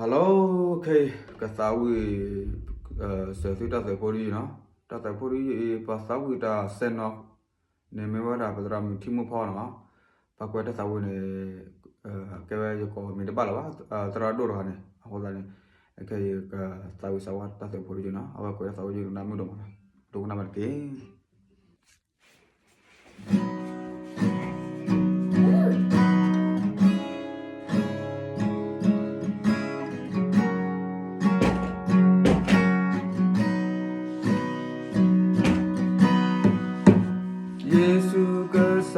ဟယ်လိုခေကစားဝေးဆယ်စီတာဆယ်ဖိုရီနော်တာတာဖိုရီပါစာဝေးတာဆယ်နော်နေမေဝတာပဒရာမီတီမဖောနော်ပကွက်တစာဝေးနေကဲဝဲကိုမီတပါလာပါတရာဒိုရဟာနေဟောတာနေခေကစာဝေးစာဝတ်တာဆယ်ဖိုရီနော်အဘကွက်စာဝေးနာမီတော့မလားဒုကနာမကေ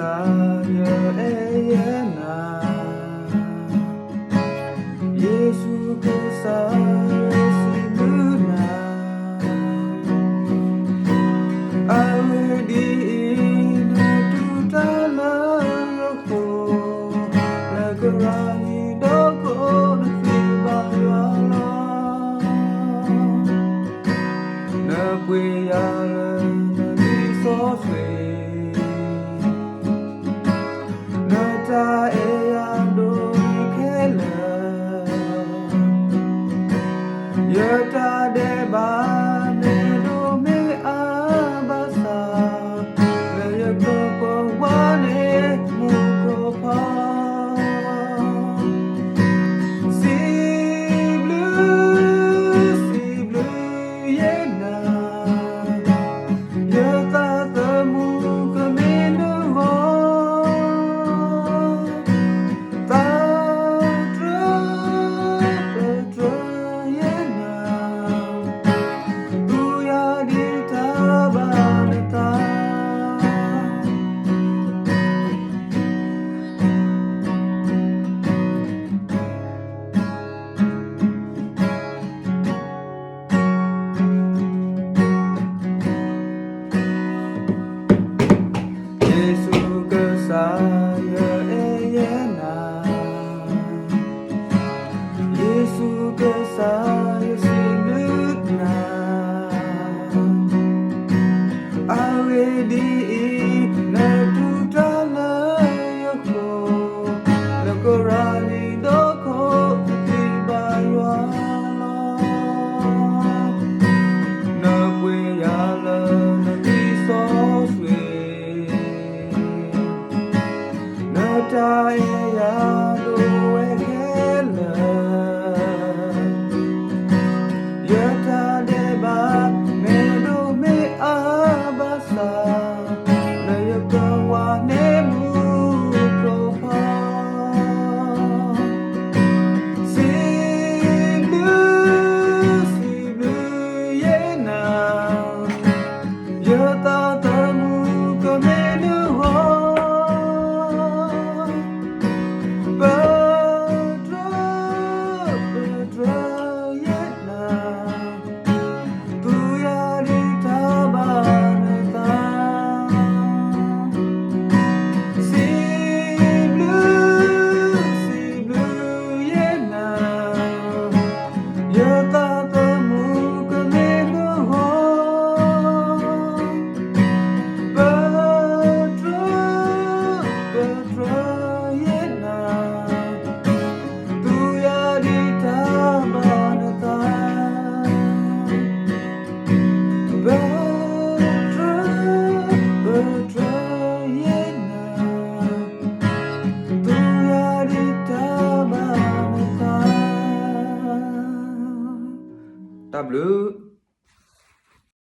사려의 나 예수 그사 Gerda de Kataeyano bleu euh,